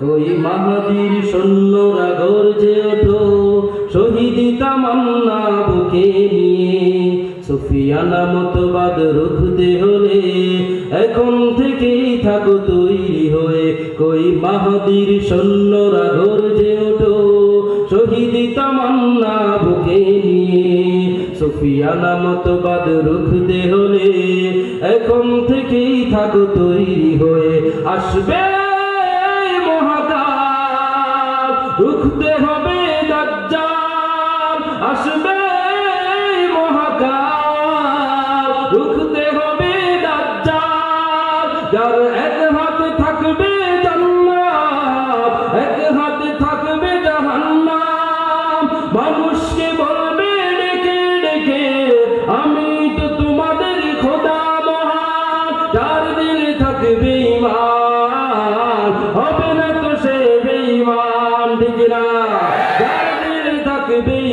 কই মাহাদির সৈন্যরা গর্জে ওঠো, শহীদ তামান্না বুকে নিয়ে। সুফিয়ানা মতবাদ রুখতে হলে এখন থেকেই থাকো তৈরি হয়ে। কই মাহাদির সৈন্যরা গর্জে ওঠো, শহীদ তামান্না বুকে নিয়ে। সুফিয়ানা মতবাদ রুখতে হলে এখন থেকেই থাকো তৈরি হয়ে। আসবে হবে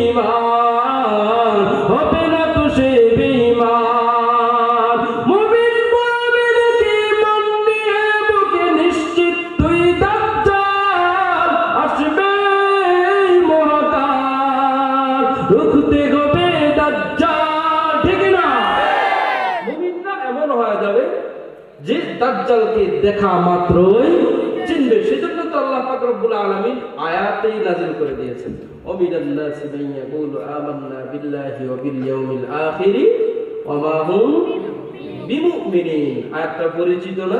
ইমান হবে না তো সে বেঈমান। মুমিন মুমিনকে মন দিয়ে বুকে নিশ্চিত, তুই দাজ্জাল, আসবে মহাকাল। দেখা মাত্রই চিনবে, সেজন্য রব্বুল আলামিন আয়াতেই করে দিয়েছেন। মান আমান্না বিল্লাহি ইয়াউমিল ওয়া হুম বিমুমিনিন। আয়াতটা পরিচিত না?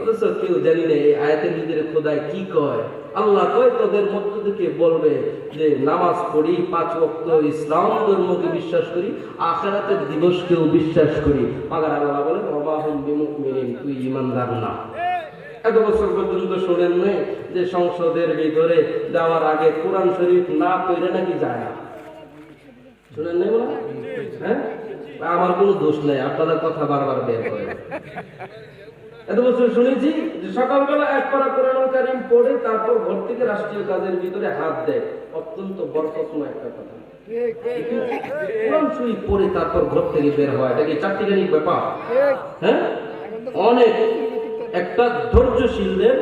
অথচ কেউ জানি না এই আয়াতের খোদায় কি কয়। আল্লাহ কয়, তোদের মধ্য থেকে বলবে যে নামাজ পড়ি, পাঁচ ওয়াক্ত ইসলাম ধর্মকে বিশ্বাস করি, আখেরাতের দিবসকেও বিশ্বাস করি। মাগার আল্লাহ বলে বাবা হুম বিমুমিনিন, তুই ইমানদার না। এত বছর পর্যন্ত শোনেন নাই যে সংসদের ভিতরে যাওয়ার আগে কোরআন শরীফ না পড়ে নাকি যায় না। শুনেন নাই বলা? হ্যাঁ? আমার কোনো দোষ নাই, আপনারা কথা বারবার বের করেন। এত বছর শুনেছি যে সকালবেলা এক পারা কোরআন কারিম পড়ে তারপর ঘর থেকে রাষ্ট্রীয় কাজের ভিতরে হাত দেয়। অত্যন্ত বরকতময় একটা কথা। তারপর ঘর থেকে বের হয় এটা কি চারটিখানি ব্যাপার? হ্যাঁ? অনেক। একটা ধৈর্যশীলদের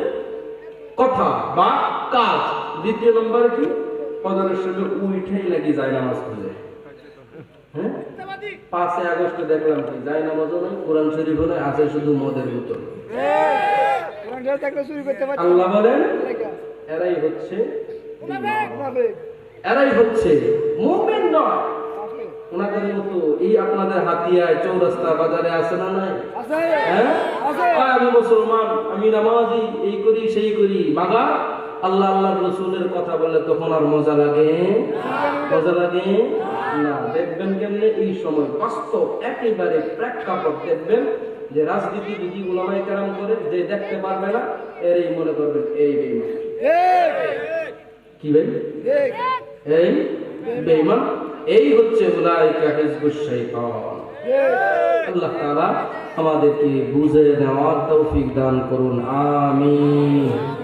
কথা বা কাজ। দ্বিতীয় নম্বর কি? ফজরের সঙ্গে উঠেই লাগি যায় নামাজ খুঁজে হ্যাঁ? পাঁচই আগস্টে দেখলাম কি? যায় নামাজও নাই কোরআন শরীফ নয় আছে শুধু মদের বোতল। আল্লাহ বলেন এরাই হচ্ছে এরাই হচ্ছে মুমিন নয় ওনাদের মতো এই আপনাদের হাতিয়ায় চৌরাস্তা বাজারে আছে না নাই? হ্যাঁ? আমি মুসলমান আমি নামাজি এই করি সেই করি। মাগা আল্লাহ আল্লাহ রসুলের কথা বলে তখন আর মজা লাগে? মজা লাগে? না দেখবেন কেমনে এই সময় বাস্তব একেবারে প্রেক্ষাপট দেখবেন যে রাজনীতি যদি ওলামাই কেরাম করে যে দেখতে পারবে না এরই মনে করবেন এই বেইমান কি ভাই এই। বেইমান এই হচ্ছে উলাইকা হিজবুশ শাইতান। আল্লাহ তাআলা আমাদেরকে বুঝে নেওয়ার তৌফিক দান করুন আমিন।